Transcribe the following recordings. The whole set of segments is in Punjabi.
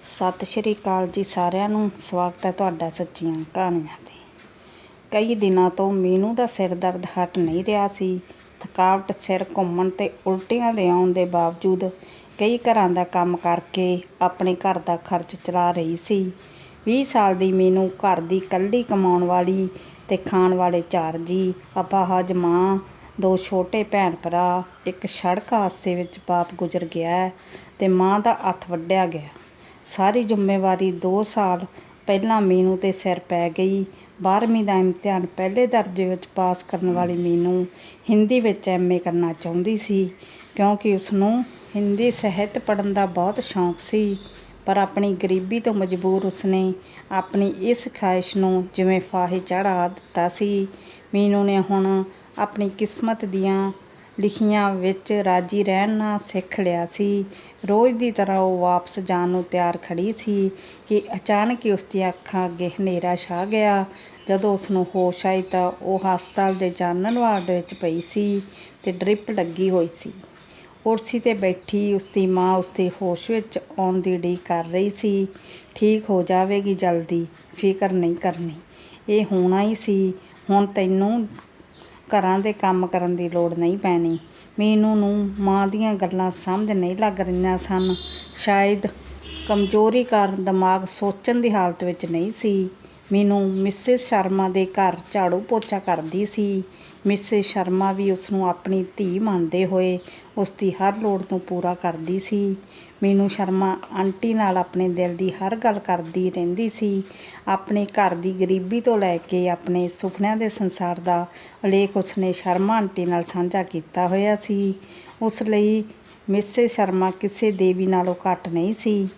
ਸਤਿ ਸ਼੍ਰੀ ਅਕਾਲ ਜੀ ਸਾਰਿਆਂ ਨੂੰ। ਸਵਾਗਤ ਹੈ ਤੁਹਾਡਾ ਸੱਚੀਆਂ ਕਹਾਣੀਆਂ ਤੇ। ਕਈ ਦਿਨਾਂ ਤੋਂ ਮੀਨੂ ਦਾ ਸਿਰ ਦਰਦ ਹਟ ਨਹੀਂ ਰਿਹਾ ਸੀ। ਥਕਾਵਟ ਸਿਰ ਘੁੰਮਣ ਤੇ ਉਲਟੀਆਂ ਦੇ ਆਉਣ ਦੇ ਬਾਵਜੂਦ ਕਈ ਘਰਾਂ ਦਾ ਕੰਮ ਕਰਕੇ ਆਪਣੇ ਘਰ ਦਾ ਖਰਚ ਚਲਾ ਰਹੀ ਸੀ। 20 ਸਾਲ ਦੀ ਮੀਨੂ ਘਰ ਦੀ ਇਕੱਲੀ ਕਮਾਉਣ ਵਾਲੀ ਤੇ ਖਾਣ ਵਾਲੇ ਚਾਰ ਜੀ, ਅਪਾਹਜ ਮਾਂ, ਦੋ ਛੋਟੇ ਭੈਣ ਭਰਾ, ਇੱਕ ਸੜਕ ਹਾਦਸੇ ਵਿੱਚ ਬਾਪ ਗੁਜ਼ਰ ਗਿਆ ਹੈ ਤੇ ਮਾਂ ਦਾ ਹੱਥ ਵੱਢਿਆ ਗਿਆ। ਸਾਰੀ ਜ਼ਿੰਮੇਵਾਰੀ 2 ਸਾਲ ਪਹਿਲਾਂ ਮੀਨੂ ਤੇ ਸਿਰ ਪੈ ਗਈ। 12ਵੀਂ ਦਾ ਇਮਤਿਹਾਨ ਪਹਿਲੇ ਦਰਜੇ ਵਿੱਚ ਪਾਸ ਕਰਨ ਵਾਲੀ ਮੀਨੂ ਹਿੰਦੀ ਵਿੱਚ ਐਮਏ ਕਰਨਾ ਚਾਹੁੰਦੀ ਸੀ, ਕਿਉਂਕਿ ਉਸ ਨੂੰ ਹਿੰਦੀ ਸਾਹਿਤ ਪੜ੍ਹਨ ਦਾ ਬਹੁਤ ਸ਼ੌਂਕ ਸੀ। ਪਰ ਆਪਣੀ ਗਰੀਬੀ ਤੋਂ ਮਜਬੂਰ ਉਸਨੇ ਆਪਣੀ ਇਸ ਖਾਹਿਸ਼ ਨੂੰ ਜਿਵੇਂ ਫਾਹੇ ਚੜਾ ਦਿੱਤਾ ਸੀ। ਮੀਨੂ ਨੇ ਹੁਣ ਆਪਣੀ ਕਿਸਮਤ ਦੀਆਂ ਲਿਖੀਆਂ ਵਿੱਚ ਰਾਜੀ ਰਹਿਣਾ ਸਿੱਖ ਲਿਆ ਸੀ। ਰੋਜ਼ ਦੀ ਤਰ੍ਹਾਂ ਉਹ ਵਾਪਸ ਜਾਣ ਨੂੰ ਤਿਆਰ ਖੜੀ ਸੀ ਕਿ ਅਚਾਨਕ ਹੀ ਉਸ ਦੀਆਂ ਅੱਖਾਂ ਅੱਗੇ ਹਨੇਰਾ ਛਾ ਗਿਆ। ਜਦੋਂ ਉਸ ਨੂੰ ਹੋਸ਼ ਆਈ ਤਾਂ ਉਹ ਹਸਪਤਾਲ ਦੇ ਜਨਰਲ ਵਾਰਡ ਵਿੱਚ ਪਈ ਸੀ ਤੇ ਡ੍ਰਿਪ ਲੱਗੀ ਹੋਈ ਸੀ। ਕੁਰਸੀ ਤੇ ਬੈਠੀ ਉਸ ਦੀ ਮਾਂ ਉਸ ਦੇ ਹੋਸ਼ ਵਿੱਚ ਆਉਣ ਦੀ ਉਡੀਕ ਕਰ ਰਹੀ ਸੀ, ਠੀਕ ਹੋ ਜਾਵੇਗੀ ਜਲਦੀ, ਫਿਕਰ ਨਹੀਂ ਕਰਨੀ। ਇਹ ਹੋਣਾ ਹੀ ਸੀ, ਹੁਣ ਤੈਨੂੰ ਘਰਾਂ ਦੇ ਕੰਮ ਕਰਨ ਦੀ ਲੋੜ ਨਹੀਂ ਪੈਣੀ। ਮੀਨੂ ਨੂੰ ਮਾਂ ਦੀਆਂ ਗੱਲਾਂ ਸਮਝ ਨਹੀਂ ਲੱਗ ਰਹੀਆਂ ਸਨ। ਸ਼ਾਇਦ ਕਮਜ਼ੋਰੀ ਕਾਰਨ ਦਿਮਾਗ ਸੋਚਣ ਦੀ ਹਾਲਤ ਵਿੱਚ ਨਹੀਂ ਸੀ। ਮੀਨੂ ਮਿਸਿਸ ਸ਼ਰਮਾ ਦੇ ਘਰ ਝਾੜੂ ਪੋਚਾ ਕਰਦੀ ਸੀ। ਮਿਸਿਸ ਸ਼ਰਮਾ ਵੀ ਉਸ ਨੂੰ ਆਪਣੀ ਧੀ ਮੰਨਦੇ ਹੋਏ ਉਸ ਦੀ ਹਰ ਲੋੜ ਨੂੰ ਪੂਰਾ ਕਰਦੀ ਸੀ। ਮੀਨੂ ਸ਼ਰਮਾ ਆਂਟੀ ਨਾਲ ਆਪਣੇ ਦਿਲ ਦੀ ਹਰ ਗੱਲ ਕਰਦੀ ਰਹਿੰਦੀ ਸੀ। ਆਪਣੇ ਘਰ ਦੀ ਗਰੀਬੀ ਤੋਂ ਲੈ ਕੇ ਆਪਣੇ ਸੁਪਨਿਆਂ ਦੇ ਸੰਸਾਰ ਦਾ ਉਲੇਖ ਉਸਨੇ ਸ਼ਰਮਾ ਆਂਟੀ ਨਾਲ ਸਾਂਝਾ ਕੀਤਾ ਹੋਇਆ ਸੀ। ਉਸ ਲਈ ਮਿਸੇ ਸ਼ਰਮਾ ਕਿਸੇ ਦੇਵੀ ਨਾਲੋਂ ਘੱਟ ਨਹੀਂ ਸੀ।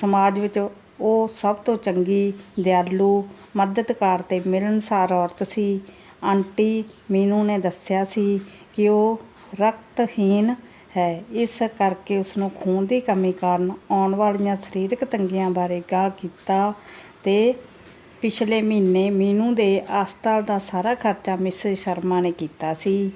ਸਮਾਜ ਵਿੱਚ ਉਹ ਸਭ ਤੋਂ ਚੰਗੀ, ਦਿਆਲੂ ਮਦਦਕਾਰ ਤੇ ਮਿਲਣਸਾਰ ਔਰਤ ਸੀ। ਆਂਟੀ ਮੀਨੂ ਨੇ ਦੱਸਿਆ ਸੀ ਕਿ ਉਹ ਰਕਤਹੀਨ ਹੈ। ਇਸ ਕਰਕੇ ਉਸ ਨੂੰ ਖੂਨ ਦੀ ਕਮੀ ਕਾਰਨ ਆਉਣ ਵਾਲੀਆਂ ਸਰੀਰਕ ਤੰਗੀਆਂ ਬਾਰੇ ਗਾਹ ਕੀਤਾ ਅਤੇ ਪਿਛਲੇ ਮਹੀਨੇ ਮੀਨੂ ਦੇ ਹਸਪਤਾਲ ਦਾ ਸਾਰਾ ਖਰਚਾ ਮਿਸਿਸ ਸ਼ਰਮਾ ਨੇ ਕੀਤਾ ਸੀ।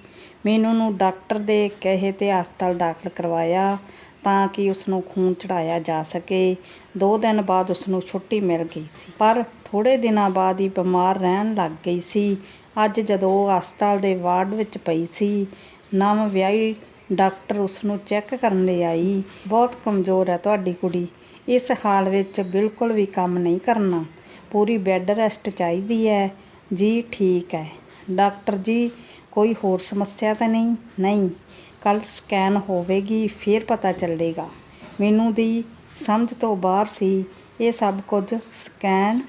ਮੀਨੂ ਨੂੰ ਡਾਕਟਰ ਦੇ ਕਹੇ ਤੇ ਹਸਪਤਾਲ ਦਾਖਲ ਕਰਵਾਇਆ ਤਾਂ ਕਿ ਉਸ ਨੂੰ ਖੂਨ ਚੜਾਇਆ ਜਾ ਸਕੇ। ਦੋ ਦਿਨ ਬਾਅਦ ਉਸ ਨੂੰ ਛੁੱਟੀ ਮਿਲ ਗਈ ਸੀ। ਪਰ ਥੋੜੇ ਦਿਨਾਂ ਬਾਅਦ ਹੀ ਬਿਮਾਰ ਰਹਿਣ ਲੱਗ ਗਈ ਸੀ। ਅੱਜ ਜਦੋਂ ਉਹ ਹਸਪਤਾਲ ਦੇ ਵਾਰਡ ਵਿੱਚ ਪਈ ਸੀ, ਨਵ ਵਿਆਹੀ ਡਾਕਟਰ ਉਸ ਨੂੰ ਚੈੱਕ ਕਰਨ ਲਈ ਆਈ। ਬਹੁਤ ਕਮਜ਼ੋਰ ਹੈ ਤੁਹਾਡੀ ਕੁੜੀ। ਇਸ ਹਾਲ ਵਿੱਚ ਬਿਲਕੁਲ ਵੀ ਕੰਮ ਨਹੀਂ ਕਰਨਾ। ਪੂਰੀ ਬੈੱਡ ਰੈਸਟ ਚਾਹੀਦੀ ਹੈ। ਜੀ, ਠੀਕ ਹੈ। ਡਾਕਟਰ ਜੀ, ਕੋਈ ਹੋਰ ਸਮੱਸਿਆ ਤਾਂ ਨਹੀਂ? ਨਹੀਂ। ਕੱਲ ਸਕੈਨ ਹੋਵੇਗੀ, ਫਿਰ ਪਤਾ ਚੱਲੇਗਾ। ਮੈਨੂੰ ਦੀ ਸਮਝ ਤੋਂ ਬਾਹਰ ਸੀ। ਇਹ ਸਭ ਕੁਝ ਸਕੈਨ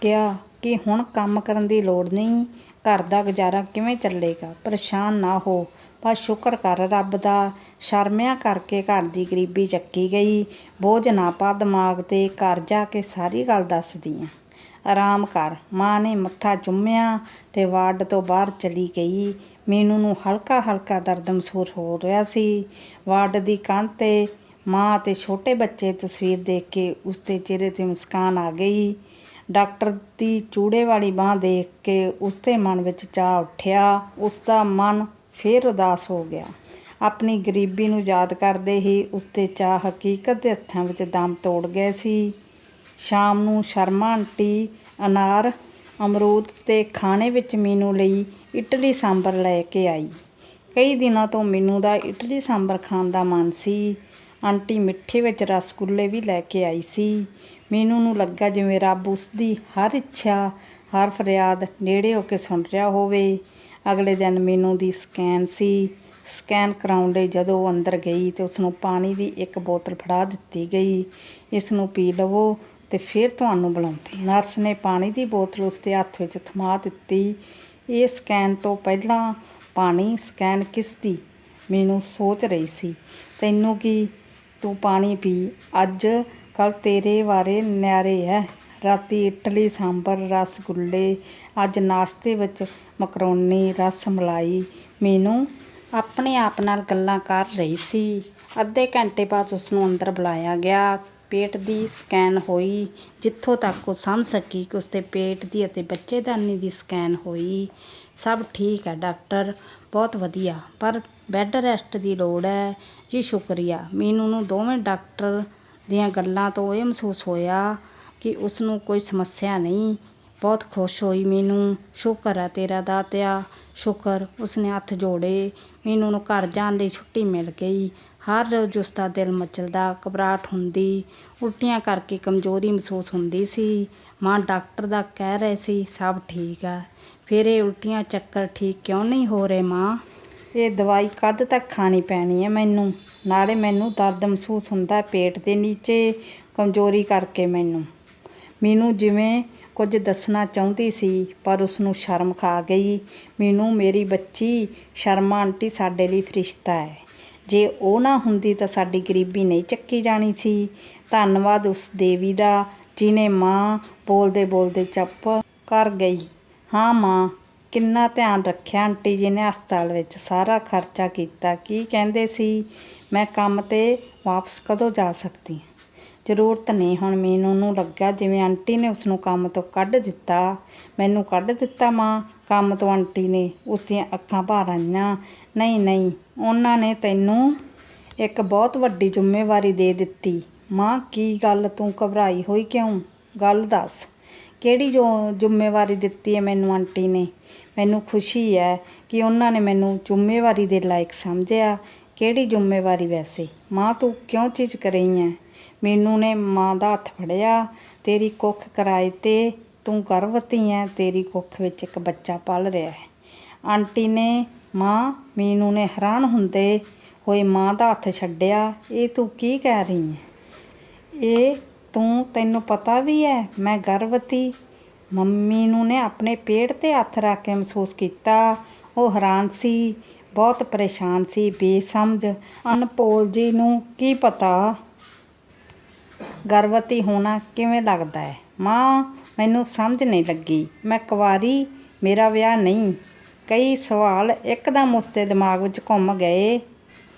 ਕਿਹਾ ਕਿ ਹੁਣ ਕੰਮ ਕਰਨ ਦੀ ਲੋੜ ਨਹੀਂ। ਘਰ ਦਾ ਗੁਜ਼ਾਰਾ ਕਿਵੇਂ ਚੱਲੇਗਾ? ਪਰੇਸ਼ਾਨ ਨਾ ਹੋ। ਪਰ ਸ਼ੁਕਰ ਕਰ ਰੱਬ ਦਾ, ਸ਼ਰਮਿਆਂ ਕਰਕੇ ਘਰ ਦੀ ਗਰੀਬੀ ਚੱਕੀ ਗਈ। ਬੋਝ ਨਾ ਪਾ ਦਿਮਾਗ ਤੇ, ਘਰ ਜਾ ਕੇ ਸਾਰੀ ਗੱਲ ਦੱਸਦੀ ਆ। ਆਰਾਮ ਕਰ, ਮਾਂ ਨੇ ਮੱਥਾ ਚੁੰਮਿਆ ਤੇ ਵਾਰਡ ਤੋਂ ਬਾਹਰ ਚਲੀ ਗਈ। ਮੀਨੂ ਨੂੰ ਹਲਕਾ ਹਲਕਾ ਦਰਦ ਮਹਿਸੂਸ ਹੋ ਰਿਹਾ ਸੀ। ਵਾਰਡ ਦੀ ਕੰਧ ਤੇ ਮਾਂ ਤੇ ਛੋਟੇ ਬੱਚੇ ਤਸਵੀਰ ਦੇਖ ਕੇ ਉਸ ਦੇ ਚਿਹਰੇ ਤੇ ਮੁਸਕਾਨ ਆ ਗਈ। ਡਾਕਟਰ ਦੀ ਚੂੜੇ ਵਾਲੀ ਬਾਹ ਦੇਖ ਕੇ ਉਸ ਦੇ ਮਨ ਵਿੱਚ ਚਾਹ ਉੱਠਿਆ। ਉਸ ਦਾ ਮਨ ਫਿਰ ਉਦਾਸ ਹੋ ਗਿਆ। ਆਪਣੀ ਗਰੀਬੀ ਨੂੰ ਯਾਦ ਕਰਦੇ ਹੀ ਉਸ ਦੇ ਚਾਹ ਹਕੀਕਤ ਦੇ ਹੱਥਾਂ ਵਿੱਚ ਦਮ ਤੋੜ ਗਏ ਸੀ। ਸ਼ਾਮ ਨੂੰ ਸ਼ਰਮਾ ਆਂਟੀ ਅਨਾਰ ਅਮਰੂਦ ਤੇ ਖਾਣੇ ਵਿੱਚ ਮੀਨੂ ਲਈ ਇਟਲੀ ਸਾਂਬਰ ਲੈ ਕੇ ਆਈ। ਕਈ ਦਿਨਾਂ ਤੋਂ ਮੀਨੂ ਦਾ ਇਟਲੀ ਸਾਂਬਰ ਖਾਣ ਦਾ ਮਨ ਸੀ। ਆਂਟੀ ਮਿੱਠੇ ਵਿੱਚ ਰਸਗੁੱਲੇ ਵੀ ਲੈ ਕੇ ਆਈ ਸੀ। ਮੀਨੂ ਨੂੰ ਲੱਗਾ ਜਿਵੇਂ ਰੱਬ ਉਸ ਦੀ ਹਰ ਇੱਛਾ, ਹਰ ਫਰਿਆਦ ਨੇੜੇ ਹੋ ਕੇ ਸੁਣ ਰਿਹਾ ਹੋਵੇ। ਅਗਲੇ ਦਿਨ ਮੈਨੂੰ ਦੀ ਸਕੈਨ ਸੀ। ਸਕੈਨ ਕਰਾਉਣ ਲਈ ਜਦੋਂ ਅੰਦਰ ਗਈ ਤੇ ਉਸ ਨੂੰ ਪਾਣੀ ਦੀ ਇੱਕ ਬੋਤਲ ਫੜਾ ਦਿੱਤੀ ਗਈ। ਇਸ ਨੂੰ ਪੀ ਲਵੋ ਤੇ ਫਿਰ ਤੁਹਾਨੂੰ ਬੁਲਾਉਂਦੇ। ਨਰਸ ਨੇ ਪਾਣੀ ਦੀ ਬੋਤਲ ਉਸ ਦੇ ਹੱਥ ਵਿੱਚ ਥਮਾ ਦਿੱਤੀ। ਇਹ ਸਕੈਨ ਤੋਂ ਪਹਿਲਾਂ ਪਾਣੀ ਸਕੈਨ ਕਿਸ ਦੀ? ਮੈਨੂੰ ਸੋਚ ਰਹੀ ਸੀ। ਤੈਨੂੰ ਕੀ? ਤੂੰ ਪਾਣੀ ਪੀ। ਅੱਜ ਕੱਲ ਤੇਰੇ ਬਾਰੇ ਨਿਆਰੇ ਹੈ। ਰਾਤੀ ਇਡਲੀ ਸਾਂਬਰ ਰਸਗੁੱਲੇ ਅੱਜ ਨਾਸ਼ਤੇ ਵਿੱਚ ਮਕਰੋਨੀ, ਰਸ ਮਲਾਈ। ਮੈਨੂੰ ਆਪਣੇ ਆਪ ਨਾਲ ਗੱਲਾਂ ਕਰ ਰਹੀ ਸੀ। ਅੱਧੇ ਘੰਟੇ ਬਾਅਦ ਉਸ ਨੂੰ ਅੰਦਰ ਬੁਲਾਇਆ ਗਿਆ। ਪੇਟ ਦੀ ਸਕੈਨ ਹੋਈ, ਜਿੱਥੋਂ ਤੱਕ ਉਹ ਸਮਝ ਸਕੀ ਕਿ ਉਸਦੇ ਪੇਟ ਦੀ ਅਤੇ ਬੱਚੇਦਾਨੀ ਦੀ ਸਕੈਨ ਹੋਈ। ਸਭ ਠੀਕ ਹੈ, ਡਾਕਟਰ। ਬਹੁਤ ਵਧੀਆ, ਪਰ ਬੈੱਡ ਰੈਸਟ ਦੀ ਲੋੜ ਹੈ। ਜੀ, ਸ਼ੁਕਰੀਆ। ਮੈਨੂੰ ਨੂੰ ਦੋਵੇਂ ਡਾਕਟਰ ਦੀਆਂ ਗੱਲਾਂ ਤੋਂ ਇਹ ਮਹਿਸੂਸ ਹੋਇਆ ਕਿ ਉਸ ਨੂੰ ਕੋਈ ਸਮੱਸਿਆ ਨਹੀਂ। ਬਹੁਤ ਖੁਸ਼ ਹੋਈ ਮੈਨੂੰ। ਸ਼ੁਕਰ ਆ ਤੇਰਾ ਦਾਤਿਆ। ਸ਼ੁਕਰ, ਉਸਨੇ ਹੱਥ ਜੋੜੇ। ਮੈਨੂੰ ਨੂੰ ਘਰ ਜਾਣ ਲਈ ਛੁੱਟੀ ਮਿਲ ਗਈ। ਹਰ ਰੋਜ਼ ਉਸਦਾ ਦਿਲ ਮਚਲਦਾ, ਘਬਰਾਹਟ ਹੁੰਦੀ। ਉਲਟੀਆਂ ਕਰਕੇ ਕਮਜ਼ੋਰੀ ਮਹਿਸੂਸ ਹੁੰਦੀ ਸੀ। ਮਾਂ ਡਾਕਟਰ ਦਾ ਕਹਿ ਰਹੇ ਸੀ, ਸਭ ਠੀਕ ਆ ਫਿਰ ਇਹ ਉਲਟੀਆਂ ਚੱਕਰ ਠੀਕ ਕਿਉਂ ਨਹੀਂ ਹੋ ਰਹੇ ਮਾਂ? ਇਹ ਦਵਾਈ ਕਦ ਤੱਕ ਖਾਣੀ ਪੈਣੀ ਹੈ ਮੈਨੂੰ? ਨਾਲੇ ਮੈਨੂੰ ਦਰਦ ਮਹਿਸੂਸ ਹੁੰਦਾ ਪੇਟ ਦੇ ਨੀਚੇ। ਕਮਜ਼ੋਰੀ ਕਰਕੇ ਮੈਨੂੰ। ਮੈਨੂੰ ਜਿਵੇਂ ਕੁਝ ਦੱਸਣਾ ਚਾਹੁੰਦੀ ਸੀ, ਪਰ ਉਸਨੂੰ ਸ਼ਰਮ ਖਾ ਗਈ। ਮੈਨੂੰ ਮੇਰੀ ਬੱਚੀ ਸ਼ਰਮਾ ਆਂਟੀ ਸਾਡੇ ਲਈ ਫਰਿਸ਼ਤਾ ਹੈ। ਜੇ ਉਹ ਨਾ ਹੁੰਦੀ ਤਾਂ ਸਾਡੀ ਗਰੀਬੀ ਨਹੀਂ ਚੱਕੀ ਜਾਣੀ ਸੀ। ਧੰਨਵਾਦ ਉਸ ਦੇਵੀ ਦਾ, ਜਿਨੇ ਮਾਂ ਬੋਲਦੇ ਬੋਲਦੇ ਚੱਪ ਕਰ ਗਈ। ਹਾਂ ਮਾਂ, ਕਿੰਨਾ ਧਿਆਨ ਰੱਖਿਆ ਆਂਟੀ ਜੀ ਨੇ ਹਸਪਤਾਲ ਵਿੱਚ ਸਾਰਾ ਖਰਚਾ ਕੀਤਾ। ਕੀ ਕਹਿੰਦੇ ਸੀ, ਮੈਂ ਕੰਮ ਤੇ ਵਾਪਸ ਕਦੋਂ ਜਾ ਸਕਦੀ ਹਾਂ ਜ਼ਰੂਰਤ ਨਹੀਂ। ਹੁਣ ਮੈਨੂੰ ਨੂੰ ਲੱਗਾ ਜਿਵੇਂ ਆਂਟੀ ਨੇ ਉਸ ਨੂੰ ਕੰਮ ਤੋਂ ਕੱਢ ਦਿੱਤਾ। ਮੈਨੂੰ ਕੱਢ ਦਿੱਤਾ ਮਾਂ, ਕੰਮ ਤੋਂ ਆਂਟੀ ਨੇ। ਉਸ ਦੀਆਂ ਅੱਖਾਂ ਭਰ ਆਈਆਂ। ਨਹੀਂ ਨਹੀਂ, ਉਹਨਾਂ ਨੇ ਤੈਨੂੰ ਇੱਕ ਬਹੁਤ ਵੱਡੀ ਜ਼ਿੰਮੇਵਾਰੀ ਦੇ ਦਿੱਤੀ। ਮਾਂ, ਕੀ ਗੱਲ ਤੂੰ ਘਬਰਾਈ ਹੋਈ ਕਿਉਂ? ਗੱਲ ਦੱਸ। ਕਿਹੜੀ ਜੋ ਜ਼ਿੰਮੇਵਾਰੀ ਦਿੱਤੀ ਹੈ ਮੈਨੂੰ ਆਂਟੀ ਨੇ? ਮੈਨੂੰ ਖੁਸ਼ੀ ਹੈ ਕਿ ਉਹਨਾਂ ਨੇ ਮੈਨੂੰ ਜ਼ਿੰਮੇਵਾਰੀ ਦੇ ਲਾਇਕ ਸਮਝਿਆ। ਕਿਹੜੀ ਜ਼ਿੰਮੇਵਾਰੀ ਵੈਸੇ? ਮਾਂ, ਤੂੰ ਕਿਉਂ ਚੀਜ਼ ਕਰੀ ਹੈ? ਮੈਨੂੰ ਨੇ ਮਾਂ ਦਾ ਹੱਥ ਫੜਿਆ, ਤੇਰੀ ਕੁੱਖ ਕਿਰਾਏ ਤੇ ਤੂੰ ਗਰਭਵਤੀ ਹੈ ਤੇਰੀ ਕੁੱਖ ਵਿੱਚ ਇੱਕ ਬੱਚਾ ਪਲ ਰਿਹਾ ਹੈ। ਆਂਟੀ ਨੇ, ਮਾਂ, ਮੀਨੂ ਨੇ ਹੈਰਾਨ ਹੁੰਦੇ ਹੋਏ ਮਾਂ ਦਾ ਹੱਥ ਛੱਡਿਆ, ਇਹ ਤੂੰ ਕੀ ਕਹਿ ਰਹੀ ਹੈ ਇਹ ਤੂੰ, ਤੈਨੂੰ ਪਤਾ ਵੀ ਹੈ ਮੈਂ ਗਰਭਵਤੀ ਮੰਮੀ ਨੂੰ ਨੇ ਆਪਣੇ ਪੇਟ ਤੇ ਹੱਥ ਰੱਖ ਕੇ ਮਹਿਸੂਸ ਕੀਤਾ। ਉਹ ਹੈਰਾਨ ਸੀ, ਬਹੁਤ ਪਰੇਸ਼ਾਨ ਸੀ, ਬੇਸਮਝ। ਅਨਪੋਲ ਜੀ ਨੂੰ ਕੀ ਪਤਾ? ਗਰਭਵਤੀ ਹੋਣਾ ਕਿਵੇਂ ਲੱਗਦਾ ਹੈ? ਮਾਂ, ਮੈਨੂੰ ਸਮਝ ਨਹੀਂ ਲੱਗੀ। ਮੈਂ ਕੁਆਰੀ ਮੇਰਾ ਵਿਆਹ ਨਹੀਂ। ਕਈ ਸਵਾਲ ਇੱਕਦਮ ਉਸਦੇ ਦਿਮਾਗ ਵਿੱਚ ਘੁੰਮ ਗਏ।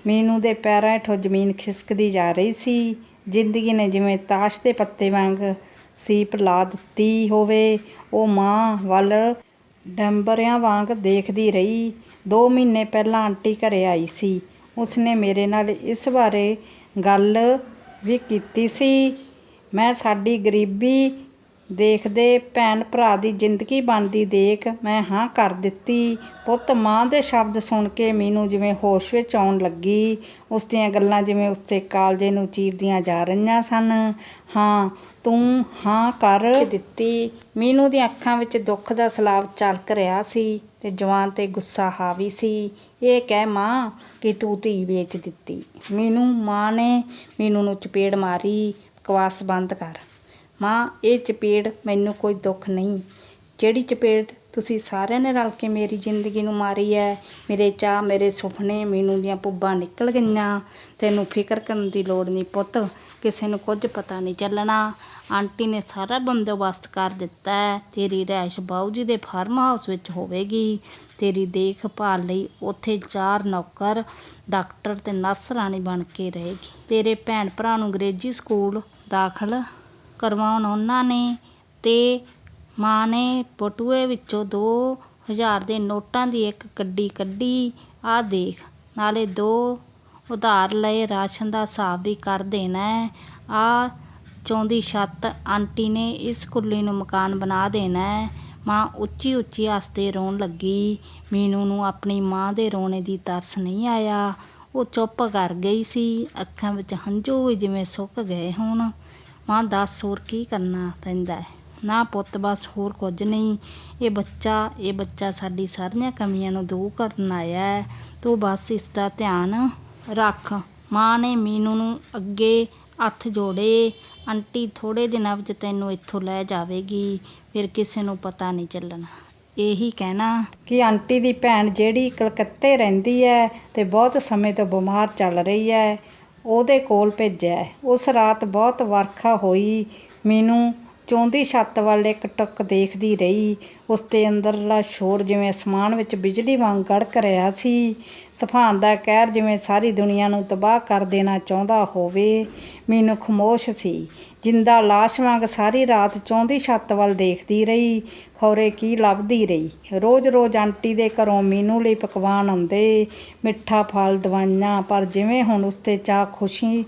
ਮੀਨੂ ਦੇ ਪੈਰਾਂ ਹੇਠੋਂ ਜ਼ਮੀਨ ਖਿਸਕਦੀ ਜਾ ਰਹੀ ਸੀ। ਜ਼ਿੰਦਗੀ ਨੇ ਜਿਵੇਂ ਤਾਸ਼ ਦੇ ਪੱਤੇ ਵਾਂਗ ਸੀਪ ਲਾ ਦਿੱਤੀ ਹੋਵੇ, ਉਹ ਮਾਂ ਵੱਲ ਡੰਬਰਿਆਂ ਵਾਂਗ ਦੇਖਦੀ ਰਹੀ। 2 ਮਹੀਨੇ ਪਹਿਲਾਂ ਆਂਟੀ ਘਰੇ ਆਈ ਸੀ। ਉਸਨੇ ਮੇਰੇ ਨਾਲ ਇਸ ਬਾਰੇ ਗੱਲ ਵੀ ਕੀਤੀ ਸੀ। ਮੈਂ ਸਾਡੀ ਗਰੀਬੀ ਦੇਖਦੇ ਭੈਣ ਭਰਾ ਦੀ ਜ਼ਿੰਦਗੀ ਬਣਦੀ ਦੇਖ ਮੈਂ ਹਾਂ ਕਰ ਦਿੱਤੀ। ਪੁੱਤ ਮਾਂ ਦੇ ਸ਼ਬਦ ਸੁਣ ਕੇ ਮੈਨੂੰ ਜਿਵੇਂ ਹੋਸ਼ ਵਿੱਚ ਆਉਣ ਲੱਗੀ। ਉਸ ਦੀਆਂ ਗੱਲਾਂ ਜਿਵੇਂ ਉਸ ਦੇ ਕਾਲਜੇ ਨੂੰ ਚੀਰਦੀਆਂ ਜਾ ਰਹੀਆਂ ਸਨ। ਹਾਂ, ਤੂੰ ਹਾਂ ਕਰ। ਦਿੱਤੀ। ਮੀਨੂ ਦੀਆਂ ਅੱਖਾਂ ਵਿੱਚ ਦੁੱਖ ਦਾ ਸਲਾਬ ਝਲਕ ਰਿਹਾ ਸੀ ਤੇ ਜਵਾਨ ਤੇ ਗੁੱਸਾ ਹਾਵੀ ਸੀ। ਇਹ ਕਹਿ, ਮਾਂ, ਕਿ ਤੂੰ ਧੀ ਵੇਚ ਦਿੱਤੀ। ਮੀਨੂ, ਮਾਂ ਨੇ ਮੀਨੂ ਨੂੰ ਚਪੇੜ ਮਾਰੀ। ਬਕਵਾਸ ਬੰਦ ਕਰ। ਮਾਂ, ਇਹ ਚਪੇੜ ਮੈਨੂੰ ਕੋਈ ਦੁੱਖ ਨਹੀਂ। ਜਿਹੜੀ ਚਪੇੜ ਤੁਸੀਂ ਸਾਰਿਆਂ ਨੇ ਰਲ ਕੇ ਮੇਰੀ ਜ਼ਿੰਦਗੀ ਨੂੰ ਮਾਰੀ ਹੈ ਮੇਰੇ ਚਾਹ ਮੇਰੇ ਸੁਪਨੇ, ਮੈਨੂੰ ਦੀਆਂ ਪੁੱਬਾਂ ਨਿਕਲ ਗਈਆਂ। ਤੈਨੂੰ ਫਿਕਰ ਕਰਨ ਦੀ ਲੋੜ ਨਹੀਂ ਪੁੱਤ, ਕਿਸੇ ਨੂੰ ਕੁਝ ਪਤਾ ਨਹੀਂ ਚੱਲਣਾ। ਆਂਟੀ ਨੇ ਸਾਰਾ ਬੰਦੋਬਸਤ ਕਰ ਦਿੱਤਾ ਹੈ ਤੇਰੀ ਰਹਿਸ਼ ਬਾਊ ਜੀ ਦੇ ਫਾਰਮ ਹਾਊਸ ਵਿੱਚ ਹੋਵੇਗੀ। ਤੇਰੀ ਦੇਖਭਾਲ ਲਈ ਉੱਥੇ ਚਾਰ ਨੌਕਰ, ਡਾਕਟਰ ਤੇ ਨਰਸ ਰਾਣੀ ਬਣ ਕੇ ਰਹੇਗੀ। ਤੇਰੇ ਭੈਣ ਭਰਾ ਨੂੰ ਅੰਗਰੇਜ਼ੀ ਸਕੂਲ ਦਾਖਲ ਕਰਵਾਉਣ ਉਹਨਾਂ ਨੇ ਤੇ ਮਾਂ ਨੇ ਬਟੂਏ ਵਿੱਚੋਂ ਦੋ ਹਜ਼ਾਰ ਦੇ ਨੋਟਾਂ ਦੀ ਇੱਕ ਗੱਡੀ ਕੱਢੀ। ਆਹ ਦੇਖ, ਨਾਲੇ ਦੋ ਉਧਾਰ ਲਏ, ਰਾਸ਼ਨ ਦਾ ਹਿਸਾਬ ਵੀ ਕਰ ਦੇਣਾ ਹੈ। ਆ ਚੌਂਦੀ ਛੱਤ ਆਂਟੀ ਨੇ ਇਸ ਕੁੱਲੀ ਨੂੰ ਮਕਾਨ ਬਣਾ ਦੇਣਾ ਹੈ। ਮਾਂ ਉੱਚੀ ਉੱਚੀ ਹੱਸਦੇ ਰੋਣ ਲੱਗੀ। ਮੀਨੂ ਨੂੰ ਆਪਣੀ ਮਾਂ ਦੇ ਰੋਣੇ ਦੀ ਤਰਸ ਨਹੀਂ ਆਇਆ। ਉਹ ਚੁੱਪ ਕਰ ਗਈ ਸੀ। ਅੱਖਾਂ ਵਿੱਚ ਹੰਝੂ ਵੀ ਜਿਵੇਂ ਸੁੱਕ ਗਏ ਹੋਣ। ਮਾਂ ਦੱਸ ਹੋਰ ਕੀ ਕਰਨਾ ਪੈਂਦਾ ਹੈ? ਨਾ ਪੁੱਤ, ਬਸ ਹੋਰ ਕੁਝ ਨਹੀਂ। ਇਹ ਬੱਚਾ ਇਹ ਬੱਚਾ ਸਾਡੀ ਸਾਰੀਆਂ ਕਮੀਆਂ ਨੂੰ ਦੂਰ ਕਰਨ ਆਇਆ ਹੈ। ਤੂੰ ਬਸ ਇਸ ਦਾ ਧਿਆਨ ਰੱਖ। ਮਾਂ ਨੇ ਮੀਨੂ ਨੂੰ ਅੱਗੇ ਹੱਥ ਜੋੜੇ। ਆਂਟੀ ਥੋੜੇ ਦਿਨਾਂ ਵਿੱਚ ਤੈਨੂੰ ਇੱਥੋਂ ਲੈ ਜਾਵੇਗੀ, ਫਿਰ ਕਿਸੇ ਨੂੰ ਪਤਾ ਨਹੀਂ ਚੱਲਣਾ। ਇਹੀ ਕਹਿਣਾ ਕਿ ਆਂਟੀ ਦੀ ਭੈਣ ਜਿਹੜੀ ਕਲਕੱਤੇ ਰਹਿੰਦੀ ਹੈ ਤੇ ਬਹੁਤ ਸਮੇਂ ਤੋਂ ਬਿਮਾਰ ਚੱਲ ਰਹੀ ਹੈ, ਉਹਦੇ ਕੋਲ ਭੇਜਿਆ ਉਸ ਰਾਤ ਬਹੁਤ ਵਰਖਾ ਹੋਈ। ਮੀਨੂ ਚੌਂਦੀ ਛੱਤ ਵੱਲ ਇੱਕ ਟੁੱਕ ਦੇਖਦੀ ਰਹੀ। ਉਸ ਦੇ ਅੰਦਰਲਾ ਸ਼ੋਰ ਜਿਵੇਂ ਅਸਮਾਨ ਵਿੱਚ ਬਿਜਲੀ ਵਾਂਗ ਗੜਕ ਰਿਹਾ ਸੀ। ਤੂਫਾਨ ਦਾ ਕਹਿਰ ਜਿਵੇਂ ਸਾਰੀ ਦੁਨੀਆ ਨੂੰ ਤਬਾਹ ਕਰ ਦੇਣਾ ਚਾਹੁੰਦਾ ਹੋਵੇ, ਮੈਨੂੰ ਖਮੋਸ਼ ਸੀ। ਜਿੰਦਾ ਲਾਸ਼ ਵਾਂਗ ਸਾਰੀ ਰਾਤ ਚੌਂਦੀ ਛੱਤ ਵੱਲ ਦੇਖਦੀ ਰਹੀ, ਖੌਰੇ ਕੀ ਲੱਭਦੀ ਰਹੀ। ਰੋਜ਼-ਰੋਜ਼ ਆਂਟੀ ਦੇ ਘਰੋਂ ਮੀਨੂ ਲਈ ਪਕਵਾਨ ਆਉਂਦੇ, ਮਿੱਠਾ ਫਲ, ਦਵਾਈਆਂ, ਪਰ ਜਿਵੇਂ ਹੁਣ ਉਸ ਤੇ ਚਾਹ ਖੁਸ਼ੀ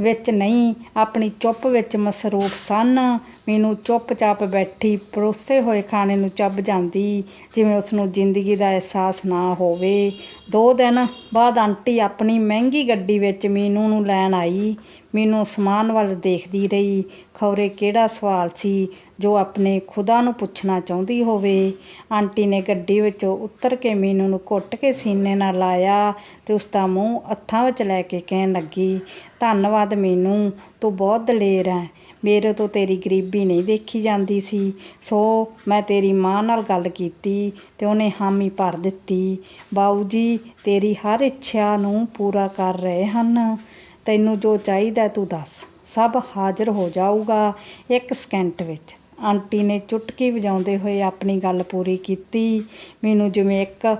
ਵਿੱਚ ਨਹੀਂ, ਆਪਣੀ ਚੁੱਪ ਵਿੱਚ ਮਸਰੂਫ ਸਨ ਮੀਨੂ ਚੁੱਪਚਾਪ ਬੈਠੀ ਪਰੋਸੇ ਹੋਏ ਖਾਣੇ ਨੂੰ ਚੱਬ ਜਾਂਦੀ, ਜਿਵੇਂ ਉਸ ਨੂੰ ਜ਼ਿੰਦਗੀ ਦਾ ਅਹਿਸਾਸ ਨਾ ਹੋਵੇ। ਦੋ ਦਿਨ ਬਾਅਦ ਆਂਟੀ ਆਪਣੀ ਮਹਿੰਗੀ ਗੱਡੀ ਵਿੱਚ ਮੀਨੂ ਨੂੰ ਲੈਣ ਆਈ। ਮੈਨੂੰ ਸਮਾਨ ਵੱਲ ਦੇਖਦੀ ਰਹੀ। ਖੌਰੇ ਕਿਹੜਾ ਸਵਾਲ ਸੀ ਜੋ ਆਪਣੇ ਖੁਦਾ ਨੂੰ ਪੁੱਛਣਾ ਚਾਹੁੰਦੀ ਹੋਵੇ। ਆਂਟੀ ਨੇ ਗੱਡੀ ਵਿੱਚੋਂ ਉਤਰ ਕੇ ਮੀਨੂ ਨੂੰ ਘੁੱਟ ਕੇ ਸੀਨੇ ਨਾਲ ਲਾਇਆ ਤੇ ਉਸ ਦਾ ਮੂੰਹ ਹੱਥਾਂ ਵਿੱਚ ਲੈ ਕੇ ਕਹਿਣ ਲੱਗੀ, ਧੰਨਵਾਦ ਮੀਨੂ, ਤੂੰ ਬਹੁਤ ਦਲੇਰ ਹੈ। ਮੇਰੇ ਤੋਂ ਤੇਰੀ ਗਰੀਬੀ ਨਹੀਂ ਦੇਖੀ ਜਾਂਦੀ ਸੀ। ਸੋ ਮੈਂ ਤੇਰੀ ਮਾਂ ਨਾਲ ਗੱਲ ਕੀਤੀ ਅਤੇ ਉਹਨੇ ਹਾਮੀ ਭਰ ਦਿੱਤੀ। ਬਾਊ ਜੀ, ਤੇਰੀ ਹਰ ਇੱਛਾ ਨੂੰ ਪੂਰਾ ਕਰ ਰਹੇ ਹਨ। ਤੈਨੂੰ ਜੋ ਚਾਹੀਦਾ ਤੂੰ ਦੱਸ। ਸਭ ਹਾਜ਼ਰ ਹੋ ਜਾਊਗਾ ਇੱਕ ਸਕਿੰਟ ਵਿੱਚ। ਆਂਟੀ ਨੇ ਚੁਟਕੀ ਵਜਾਉਂਦੇ ਹੋਏ ਆਪਣੀ ਗੱਲ ਪੂਰੀ ਕੀਤੀ। ਮੈਨੂੰ ਜਿਵੇਂ ਇੱਕ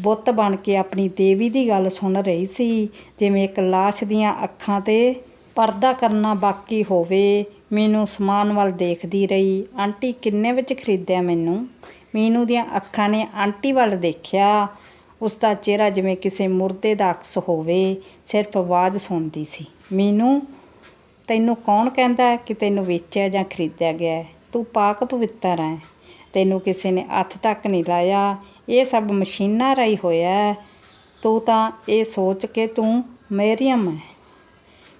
ਬੁੱਤ ਬਣ ਕੇ ਆਪਣੀ ਦੇਵੀ ਦੀ ਗੱਲ ਸੁਣ ਰਹੀ ਸੀ, ਜਿਵੇਂ ਇੱਕ ਲਾਸ਼ ਦੀਆਂ ਅੱਖਾਂ ਤੇ ਪਰਦਾ ਕਰਨਾ ਬਾਕੀ ਹੋਵੇ। ਮੀਨੂੰ ਸਮਾਨ ਵੱਲ ਦੇਖਦੀ ਰਹੀ। ਆਂਟੀ, ਕਿੰਨੇ ਵਿੱਚ ਖਰੀਦਿਆ ਮੈਨੂੰ? ਮੀਨੂ ਦੀਆਂ ਅੱਖਾਂ ਨੇ ਆਂਟੀ ਵੱਲ ਦੇਖਿਆ। ਉਸ ਦਾ ਚਿਹਰਾ ਜਿਵੇਂ ਕਿਸੇ ਮੁਰਦੇ ਦਾ ਅਕਸ ਹੋਵੇ, ਸਿਰਫ ਆਵਾਜ਼ ਸੁਣਦੀ ਸੀ। ਮੀਨੂ, ਤੈਨੂੰ ਕੌਣ ਕਹਿੰਦਾ ਕਿ ਤੈਨੂੰ ਵੇਚਿਆ ਜਾਂ ਖਰੀਦਿਆ ਗਿਆ ਤੂੰ ਪਾਕ ਪਵਿੱਤਰ ਹੈ। ਤੈਨੂੰ ਕਿਸੇ ਨੇ ਹੱਥ ਤੱਕ ਨਹੀਂ ਲਾਇਆ। ਇਹ ਸਭ ਮਸ਼ੀਨਾਂ ਰਾਹੀਂ ਹੋਇਆ ਤੂੰ ਤਾਂ ਇਹ ਸੋਚ ਕੇ ਤੂੰ ਮੇਰੀਅਮ ਹੈ।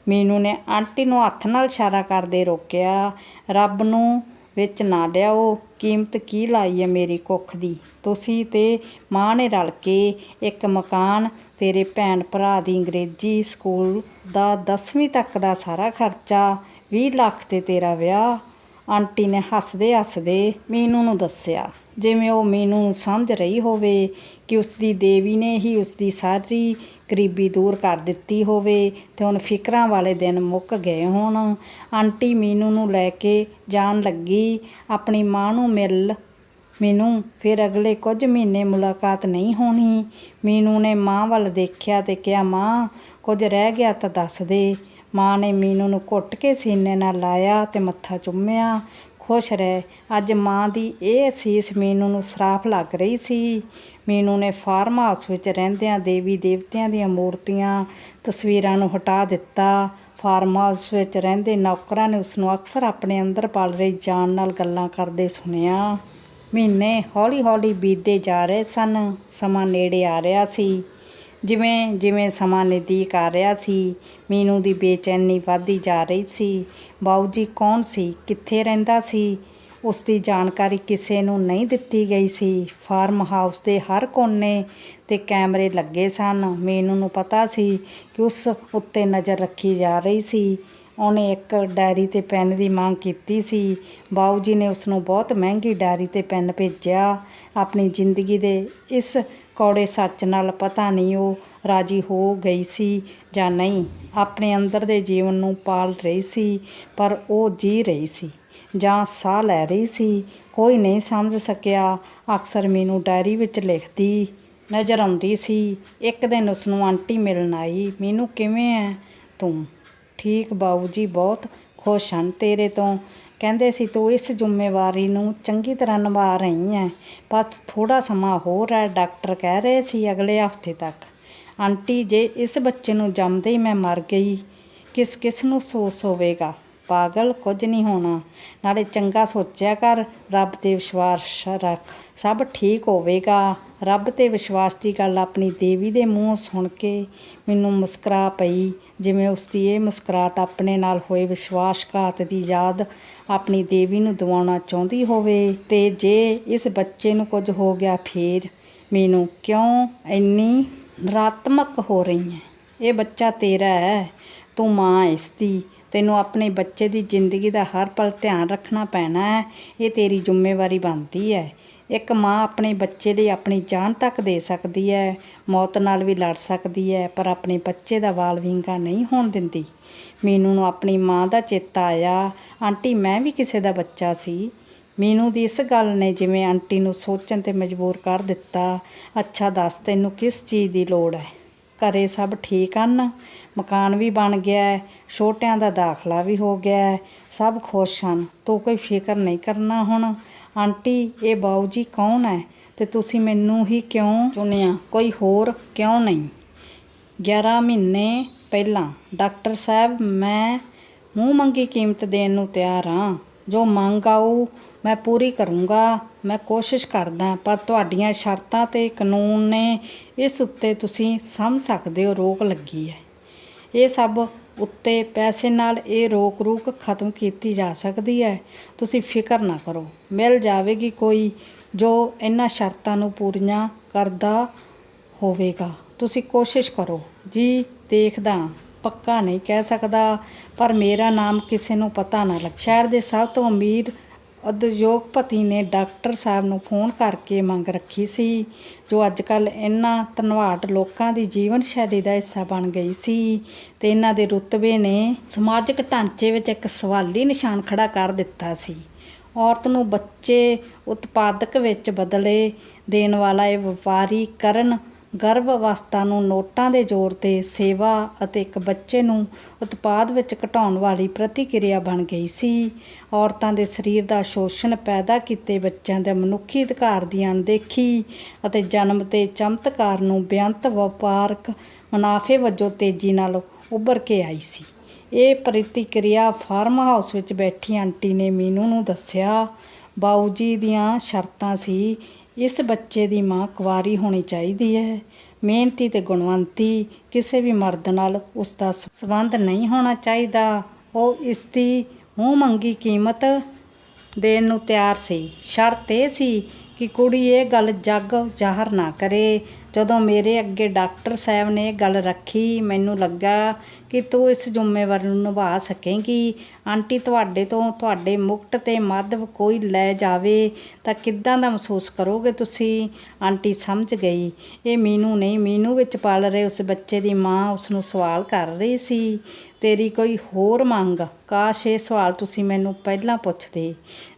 ਮੀਨੂ ਨੇ ਆਂਟੀ ਨੂੰ ਹੱਥ ਨਾਲ ਇਸ਼ਾਰਾ ਕਰਦੇ ਰੋਕਿਆ, ਰੱਬ ਨੂੰ ਵਿੱਚ ਨਾ ਲਿਆਓ ਕੀਮਤ ਕੀ ਲਾਈ ਹੈ ਮੇਰੀ ਕੁੱਖ ਦੀ? ਤੁਸੀਂ ਤੇ ਮਾਂ ਨੇ ਰਲ ਕੇ ਇੱਕ ਮਕਾਨ ਤੇਰੇ ਭੈਣ ਭਰਾ ਦੀ ਅੰਗਰੇਜ਼ੀ ਸਕੂਲ ਦਾ 10ਵੀਂ ਤੱਕ ਦਾ ਸਾਰਾ ਖਰਚਾ, ਵੀਹ ਲੱਖ ਤੇ ਤੇਰਾ ਵਿਆਹ? ਆਂਟੀ ਨੇ ਹੱਸਦੇ ਹੱਸਦੇ ਮੀਨੂ ਨੂੰ ਦੱਸਿਆ, ਜਿਵੇਂ ਉਹ ਮੀਨੂ ਨੂੰ ਸਮਝ ਰਹੀ ਹੋਵੇ ਕਿ ਉਸਦੀ ਦੇਵੀ ਨੇ ਹੀ ਉਸਦੀ ਸਾਰੀ ਗਰੀਬੀ ਦੂਰ ਕਰ ਦਿੱਤੀ ਹੋਵੇ ਅਤੇ ਹੁਣ ਫਿਕਰਾਂ ਵਾਲੇ ਦਿਨ ਮੁੱਕ ਗਏ ਹੋਣ। ਆਂਟੀ ਮੀਨੂ ਨੂੰ ਲੈ ਕੇ ਜਾਣ ਲੱਗੀ। ਆਪਣੀ ਮਾਂ ਨੂੰ ਮਿਲ ਮੀਨੂ। ਫਿਰ ਅਗਲੇ ਕੁਝ ਮਹੀਨੇ ਮੁਲਾਕਾਤ ਨਹੀਂ ਹੋਣੀ। ਮੀਨੂ ਨੇ ਮਾਂ ਵੱਲ ਦੇਖਿਆ ਅਤੇ ਕਿਹਾ, ਮਾਂ, ਕੁਝ ਰਹਿ ਗਿਆ ਤਾਂ ਦੱਸ ਦੇ। ਮਾਂ ਨੇ ਮੀਨੂ ਨੂੰ ਘੁੱਟ ਕੇ ਸੀਨੇ ਨਾਲ ਲਾਇਆ ਅਤੇ ਮੱਥਾ ਚੁੰਮਿਆ। ਖੁਸ਼ ਰਹਿ। ਅੱਜ ਮਾਂ ਦੀ ਇਹ ਅਸੀਸ ਮੀਨੂ ਨੂੰ ਸਰਾਫ ਲੱਗ ਰਹੀ ਸੀ। ਮੀਨੂ ਨੇ ਫਾਰਮ ਹਾਊਸ ਵਿੱਚ ਰਹਿੰਦਿਆਂ ਦੇਵੀ ਦੇਵਤਿਆਂ ਦੀਆਂ ਮੂਰਤੀਆਂ, ਤਸਵੀਰਾਂ ਨੂੰ ਹਟਾ ਦਿੱਤਾ। ਫਾਰਮ ਹਾਊਸ ਵਿੱਚ ਰਹਿੰਦੇ ਨੌਕਰਾਂ ਨੇ ਉਸ ਨੂੰ ਅਕਸਰ ਆਪਣੇ ਅੰਦਰ ਪਲ ਰਹੀ ਜਾਨ ਨਾਲ ਗੱਲਾਂ ਕਰਦੇ ਸੁਣਿਆ। ਮਹੀਨੇ ਹੌਲੀ ਹੌਲੀ ਬੀਤਦੇ ਜਾ ਰਹੇ ਸਨ, ਸਮਾਂ ਨੇੜੇ ਆ ਰਿਹਾ ਸੀ। ਜਿਵੇਂ ਜਿਵੇਂ ਸਮਾਂ ਨਜ਼ਦੀਕ ਆ ਰਿਹਾ ਸੀ, ਮੀਨੂ ਦੀ ਬੇਚੈਨੀ ਵੱਧਦੀ ਜਾ ਰਹੀ ਸੀ। ਬਾਊ ਜੀ ਕੌਣ ਸੀ? ਕਿੱਥੇ ਰਹਿੰਦਾ ਸੀ? ਉਸ ਦੀ ਜਾਣਕਾਰੀ ਕਿਸੇ ਨੂੰ ਨਹੀਂ ਦਿੱਤੀ ਗਈ ਸੀ। ਫਾਰਮ ਹਾਊਸ ਦੇ ਹਰ ਕੋਨੇ ਤੇ ਕੈਮਰੇ ਲੱਗੇ ਸਨ। ਮੀਨੂ ਨੂੰ ਪਤਾ ਸੀ ਕਿ ਉਸ ਉੱਤੇ ਨਜ਼ਰ ਰੱਖੀ ਜਾ ਰਹੀ ਸੀ। ਉਹਨੇ ਇੱਕ ਡਾਇਰੀ ਤੇ ਪੈਨ ਦੀ ਮੰਗ ਕੀਤੀ ਸੀ। ਬਾਊ ਜੀ ਨੇ ਉਸ ਨੂੰ ਬਹੁਤ ਮਹਿੰਗੀ ਡਾਇਰੀ ਤੇ ਪੈਨ ਭੇਜਿਆ। ਆਪਣੀ ਜ਼ਿੰਦਗੀ ਦੇ ਇਸ ਕੌੜੇ ਸੱਚ ਨਾਲ ਪਤਾ ਨਹੀਂ ਉਹ ਰਾਜੀ ਹੋ ਗਈ ਸੀ ਜਾਂ ਨਹੀਂ। ਆਪਣੇ ਅੰਦਰ ਦੇ ਜੀਵਨ ਨੂੰ ਪਾਲ ਰਹੀ ਸੀ, ਪਰ ਉਹ ਜੀ ਰਹੀ ਸੀ। ਜਾਂ ਸਾਹ ਲੈ ਰਹੀ ਸੀ। ਕੋਈ ਨਹੀਂ ਸਮਝ ਸਕਿਆ। ਅਕਸਰ ਮੈਨੂੰ ਡਾਇਰੀ ਵਿੱਚ ਲਿਖਦੀ ਨਜ਼ਰ ਆਉਂਦੀ ਸੀ। ਇੱਕ ਦਿਨ ਉਸ ਨੂੰ ਆਂਟੀ ਮਿਲਣ ਆਈ। ਮੈਨੂੰ, ਕਿਵੇਂ ਹੈ ਤੂੰ? ਠੀਕ ਬਾਊ ਜੀ, ਬਹੁਤ ਖੁਸ਼ ਹਨ ਤੇਰੇ ਤੋਂ। ਕਹਿੰਦੇ ਸੀ, ਤੂੰ ਇਸ ਜ਼ਿੰਮੇਵਾਰੀ ਨੂੰ ਚੰਗੀ ਤਰ੍ਹਾਂ ਨਿਭਾ ਰਹੀ ਹੈ ਪਰ ਥੋੜਾ ਸਮਾਂ ਹੋਰ ਹੈ, ਡਾਕਟਰ ਕਹਿ ਰਹੇ ਸੀ, ਅਗਲੇ ਹਫ਼ਤੇ ਤੱਕ। ਆਂਟੀ, ਜੇ ਇਸ ਬੱਚੇ ਨੂੰ ਜੰਮਦੇ ਹੀ ਮੈਂ ਮਰ ਗਈ ਕਿਸ ਕਿਸ ਨੂੰ ਅਫਸੋਸ ਹੋਵੇਗਾ? ਪਾਗਲ, ਕੁਝ ਨਹੀਂ ਹੋਣਾ। ਨਾਲੇ ਚੰਗਾ ਸੋਚਿਆ ਕਰ, ਰੱਬ ਤੇ ਵਿਸ਼ਵਾਸ ਰੱਖ। ਸਭ ਠੀਕ ਹੋਵੇਗਾ। ਰੱਬ ਤੇ ਵਿਸ਼ਵਾਸ ਦੀ ਗੱਲ ਆਪਣੀ ਦੇਵੀ ਦੇ ਮੂੰਹ ਸੁਣ ਕੇ ਮੈਨੂੰ ਮੁਸਕਰਾ ਪਈ। ਜਿਵੇਂ ਉਸ ਦੀ ਇਹ ਮੁਸਕਰਾਟ ਆਪਣੇ ਨਾਲ ਹੋਏ ਵਿਸ਼ਵਾਸਘਾਤ ਦੀ ਯਾਦ ਆਪਣੀ ਦੇਵੀ ਨੂੰ ਦਿਵਾਉਣਾ ਚਾਹੁੰਦੀ ਹੋਵੇ ਤੇ ਜੇ ਇਸ ਬੱਚੇ ਨੂੰ ਕੁਝ ਹੋ ਗਿਆ ਫੇਰ ਮੈਨੂੰ ਕਿਉਂ ਇੰਨੀ ਨਰਾਤਮਕ ਹੋ ਰਹੀ ਹੈ? ਇਹ ਬੱਚਾ ਤੇਰਾ ਹੈ, ਤੂੰ ਮਾਂ ਇਸ ਦੀ ਤੈਨੂੰ ਆਪਣੇ ਬੱਚੇ ਦੀ ਜ਼ਿੰਦਗੀ ਦਾ ਹਰ ਪਲ ਧਿਆਨ ਰੱਖਣਾ ਪੈਣਾ ਹੈ। ਇਹ ਤੇਰੀ ਜ਼ਿੰਮੇਵਾਰੀ ਬਣਦੀ ਹੈ। ਇੱਕ ਮਾਂ ਆਪਣੇ ਬੱਚੇ ਲਈ ਆਪਣੀ ਜਾਨ ਤੱਕ ਦੇ ਸਕਦੀ ਹੈ। ਮੌਤ ਨਾਲ ਵੀ ਲੜ ਸਕਦੀ ਹੈ, ਪਰ ਆਪਣੇ ਬੱਚੇ ਦਾ ਵਾਲ ਵਿੰਗਾ ਨਹੀਂ ਹੋਣ ਦਿੰਦੀ। ਮੀਨੂ ਨੂੰ ਆਪਣੀ ਮਾਂ ਦਾ ਚੇਤਾ ਆਇਆ, ਆਂਟੀ, ਮੈਂ ਵੀ ਕਿਸੇ ਦਾ ਬੱਚਾ ਸੀ। ਮੀਨੂ ਦੀ ਇਸ ਗੱਲ ਨੇ ਜਿਵੇਂ ਆਂਟੀ ਨੂੰ ਸੋਚਣ ਤੇ ਮਜਬੂਰ ਕਰ ਦਿੱਤਾ। ਅੱਛਾ, ਦੱਸ ਤੈਨੂੰ ਕਿਸ ਚੀਜ਼ ਦੀ ਲੋੜ ਹੈ? ਘਰੇ ਸਭ ਠੀਕ ਹਨ? ਮਕਾਨ ਵੀ ਬਣ ਗਿਆ ਹੈ, ਛੋਟਿਆਂ ਦਾ ਦਾਖਲਾ ਵੀ ਹੋ ਗਿਆ ਹੈ, ਸਭ ਖੁਸ਼ ਹਨ। ਤੂੰ ਕੋਈ ਫਿਕਰ ਨਹੀਂ ਕਰਨਾ ਹੁਣ। ਆਂਟੀ, ਇਹ ਬਾਊ ਜੀ ਕੌਣ ਹੈ ਤੇ ਤੁਸੀਂ ਮੈਨੂੰ ਹੀ ਕਿਉਂ ਚੁਣਿਆ? ਕੋਈ ਹੋਰ ਕਿਉਂ ਨਹੀਂ? 11 ਮਹੀਨੇ ਪਹਿਲਾਂ ਡਾਕਟਰ ਸਾਹਿਬ, ਮੈਂ ਮੂੰਹ ਮੰਗੀ ਕੀਮਤ ਦੇਣ ਨੂੰ ਤਿਆਰ ਹਾਂ। ਜੋ ਮੰਗ ਆਊ, ਮੈਂ ਪੂਰੀ ਕਰੂੰਗਾ। ਮੈਂ ਕੋਸ਼ਿਸ਼ ਕਰਦਾ, ਪਰ ਤੁਹਾਡੀਆਂ ਸ਼ਰਤਾਂ ਤੇ ਕਾਨੂੰਨ ਨੇ ਇਸ ਉੱਤੇ ਤੁਸੀਂ ਸਮਝ ਸਕਦੇ ਹੋ, ਰੋਕ ਲੱਗੀ ਹੈ। ਇਹ ਸਭ ਉੱਤੇ ਪੈਸੇ ਨਾਲ ਇਹ ਰੋਕ ਰੂਕ ਖਤਮ ਕੀਤੀ ਜਾ ਸਕਦੀ ਹੈ। ਤੁਸੀਂ ਫਿਕਰ ਨਾ ਕਰੋ। ਮਿਲ ਜਾਵੇਗੀ ਕੋਈ ਜੋ ਇਹਨਾਂ ਸ਼ਰਤਾਂ ਨੂੰ ਪੂਰੀਆਂ ਕਰਦਾ ਹੋਵੇਗਾ। ਤੁਸੀਂ ਕੋਸ਼ਿਸ਼ ਕਰੋ। ਜੀ, ਦੇਖਦਾ ਹਾਂ। ਪੱਕਾ ਨਹੀਂ ਕਹਿ ਸਕਦਾ, ਪਰ ਮੇਰਾ ਨਾਮ ਕਿਸੇ ਨੂੰ ਪਤਾ ਨਾ ਲੱਗ। ਸ਼ਹਿਰ ਦੇ ਸਭ ਤੋਂ ਅਮੀਰ ਉਦਯੋਗਪਤੀ ਨੇ ਡਾਕਟਰ ਸਾਹਿਬ ਨੂੰ ਫੋਨ ਕਰਕੇ ਮੰਗ ਰੱਖੀ ਸੀ, ਜੋ ਅੱਜ ਕੱਲ੍ਹ ਇਹਨਾਂ ਧਨਵਾਟ ਲੋਕਾਂ ਦੀ ਜੀਵਨ ਸ਼ੈਲੀ ਦਾ ਹਿੱਸਾ ਬਣ ਗਈ ਸੀ ਅਤੇ ਇਹਨਾਂ ਦੇ ਰੁਤਬੇ ਨੇ ਸਮਾਜਿਕ ਢਾਂਚੇ ਵਿੱਚ ਇੱਕ ਸਵਾਲੀ ਨਿਸ਼ਾਨ ਖੜ੍ਹਾ ਕਰ ਦਿੱਤਾ ਸੀ। ਔਰਤ ਨੂੰ ਬੱਚੇ ਉਤਪਾਦਕ ਵਿੱਚ ਬਦਲੇ ਦੇਣ ਵਾਲਾ ਇਹ ਵਪਾਰੀਕਰਨ ਗਰਭ ਅਵਸਥਾ ਨੂੰ ਨੋਟਾਂ ਦੇ ਜ਼ੋਰ ਤੇ ਸੇਵਾ ਅਤੇ ਇੱਕ ਬੱਚੇ ਨੂੰ ਉਤਪਾਦ ਵਿੱਚ ਘਟਾਉਣ ਵਾਲੀ ਪ੍ਰਤੀਕਿਰਿਆ ਬਣ ਗਈ ਸੀ। ਔਰਤਾਂ ਦੇ ਸਰੀਰ ਦਾ ਸ਼ੋਸ਼ਣ ਪੈਦਾ ਕੀਤੇ ਬੱਚਿਆਂ ਦੇ ਮਨੁੱਖੀ ਅਧਿਕਾਰ ਦੀ ਅਣਦੇਖੀ ਅਤੇ ਜਨਮ ਤੇ ਚਮਤਕਾਰ ਨੂੰ ਬੇਅੰਤ ਵਪਾਰਕ ਮੁਨਾਫੇ ਵਜੋਂ ਤੇਜ਼ੀ ਨਾਲ ਉੱਭਰ ਕੇ ਆਈ ਸੀ। ਇਹ ਪ੍ਰਤੀਕਿਰਿਆ ਫਾਰਮ ਹਾਊਸ ਵਿੱਚ ਬੈਠੀ ਆਂਟੀ ਨੇ ਮੀਨੂ ਨੂੰ ਦੱਸਿਆ, ਬਾਊ ਜੀ ਦੀਆਂ ਸ਼ਰਤਾਂ ਸੀ ਇਸ ਬੱਚੇ ਦੀ ਮਾਂ ਕੁਆਰੀ ਹੋਣੀ ਚਾਹੀਦੀ ਹੈ। ਮਿਹਨਤੀ ਤੇ ਗੁਣਵੰਤੀ ਕਿਸੇ ਵੀ ਮਰਦ ਨਾਲ ਉਸ ਦਾ ਸੰਬੰਧ ਨਹੀਂ ਹੋਣਾ ਚਾਹੀਦਾ। ਉਹ ਇਸ ਦੀ ਮੂੰਹ ਮੰਗੀ ਕੀਮਤ ਦੇਣ ਨੂੰ ਤਿਆਰ ਸੀ। ਸ਼ਰਤ ਇਹ ਸੀ ਕਿ ਕੁੜੀ ਇਹ ਗੱਲ ਜੱਗ, ਜ਼ਾਹਰ ਨਾ ਕਰੇ। ਜਦੋਂ ਮੇਰੇ ਅੱਗੇ ਡਾਕਟਰ ਸਾਹਿਬ ਨੇ ਗੱਲ ਰੱਖੀ, ਮੈਨੂੰ ਲੱਗਾ ਕਿ ਤੂੰ ਇਸ ਜ਼ਿੰਮੇਵਾਰੀ ਨੂੰ ਨਿਭਾ ਸਕੇਂਗੀ। ਆਂਟੀ, ਤੁਹਾਡੇ ਤੋਂ ਤੁਹਾਡੇ ਮੁਕਤ ਤੇ ਮਾਧਵ ਕੋਈ ਲੈ ਜਾਵੇ ਤਾਂ ਕਿੱਦਾਂ ਦਾ ਮਹਿਸੂਸ ਕਰੋਗੇ ਤੁਸੀਂ? ਆਂਟੀ ਸਮਝ ਗਈ। ਇਹ ਮੀਨੂ ਨਹੀਂ, ਮੀਨੂ ਵਿੱਚ ਪਲ ਰਹੇ ਉਸ ਬੱਚੇ ਦੀ ਮਾਂ ਉਸ ਨੂੰ ਸਵਾਲ ਕਰ ਰਹੀ ਸੀ। ਤੇਰੀ ਕੋਈ ਹੋਰ ਮੰਗ? ਕਾਸ਼ ਇਹ ਸਵਾਲ ਤੁਸੀਂ ਮੈਨੂੰ ਪਹਿਲਾਂ ਪੁੱਛਦੇ।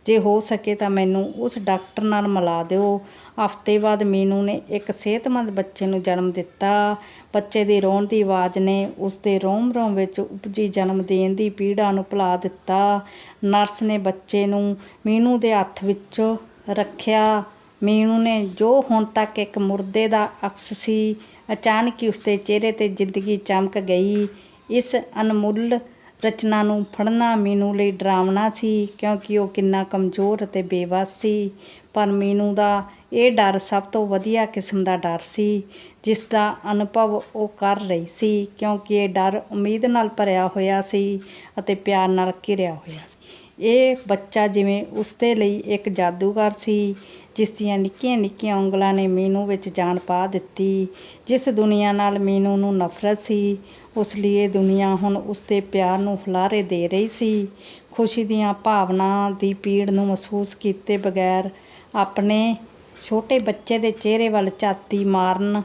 ਜੇ ਹੋ ਸਕੇ ਤਾਂ ਮੈਨੂੰ ਉਸ ਡਾਕਟਰ ਨਾਲ ਮਿਲਾ ਦਿਓ। ਹਫ਼ਤੇ ਬਾਅਦ ਮੀਨੂ ਨੇ ਇੱਕ ਸਿਹਤਮੰਦ ਬੱਚੇ ਨੂੰ ਜਨਮ ਦਿੱਤਾ। ਬੱਚੇ ਦੀ ਰੋਣ ਦੀ ਆਵਾਜ਼ ਨੇ ਉਸ ਦੇ ਰੋਮ ਰੋਮ ਵਿੱਚ ਉਪਜੀ ਜਨਮ ਦੇਣ ਦੀ ਪੀੜਾ ਨੂੰ ਭੁਲਾ ਦਿੱਤਾ। ਨਰਸ ਨੇ ਬੱਚੇ ਨੂੰ ਮੀਨੂ ਦੇ ਹੱਥ ਵਿੱਚ ਰੱਖਿਆ। ਮੀਨੂ ਨੇ ਜੋ ਹੁਣ ਤੱਕ ਇੱਕ ਮੁਰਦੇ ਦਾ ਅਕਸ ਸੀ, ਅਚਾਨਕ ਹੀ ਉਸਦੇ ਚਿਹਰੇ ਤੇ ਜ਼ਿੰਦਗੀ ਚਮਕ ਗਈ। ਇਸ ਅਨਮੁੱਲ ਰਚਨਾ ਨੂੰ ਫੜਨਾ ਮੀਨੂ ਲਈ ਡਰਾਵਣਾ ਸੀ, ਕਿਉਂਕਿ ਉਹ ਕਿੰਨਾ ਕਮਜ਼ੋਰ ਅਤੇ ਬੇਵੱਸ ਸੀ। ਪਰ ਮੀਨੂ ਦਾ ਇਹ ਡਰ ਸਭ ਤੋਂ ਵਧੀਆ ਕਿਸਮ ਦਾ ਡਰ ਸੀ, ਜਿਸ ਦਾ ਅਨੁਭਵ ਉਹ ਕਰ ਰਹੀ ਸੀ, ਕਿਉਂਕਿ ਇਹ ਡਰ ਉਮੀਦ ਨਾਲ ਭਰਿਆ ਹੋਇਆ ਸੀ ਅਤੇ ਪਿਆਰ ਨਾਲ ਘਿਰਿਆ ਹੋਇਆ ਸੀ। ਇਹ ਬੱਚਾ ਜਿਵੇਂ ਉਸਦੇ ਲਈ ਇੱਕ ਜਾਦੂਗਰ ਸੀ, ਜਿਸ ਦੀਆਂ ਨਿੱਕੀਆਂ ਨਿੱਕੀਆਂ ਉਂਗਲਾਂ ਨੇ ਮੀਨੂ ਵਿੱਚ ਜਾਨ ਪਾ ਦਿੱਤੀ, ਜਿਸ ਦੁਨੀਆ ਨਾਲ ਮੀਨੂ ਨੂੰ ਨਫ਼ਰਤ ਸੀ। ਉਸ ਲਈ ਇਹ ਦੁਨੀਆ ਹੁਣ ਉਸਦੇ ਪਿਆਰ ਨੂੰ ਹੁਲਾਰੇ ਦੇ ਰਹੀ ਸੀ। ਖੁਸ਼ੀ ਦੀਆਂ ਭਾਵਨਾ ਦੀ ਪੀੜ ਨੂੰ ਮਹਿਸੂਸ ਕੀਤੇ ਬਗੈਰ ਆਪਣੇ ਛੋਟੇ ਬੱਚੇ ਦੇ ਚਿਹਰੇ ਵੱਲ ਝਾਤੀ ਮਾਰਨ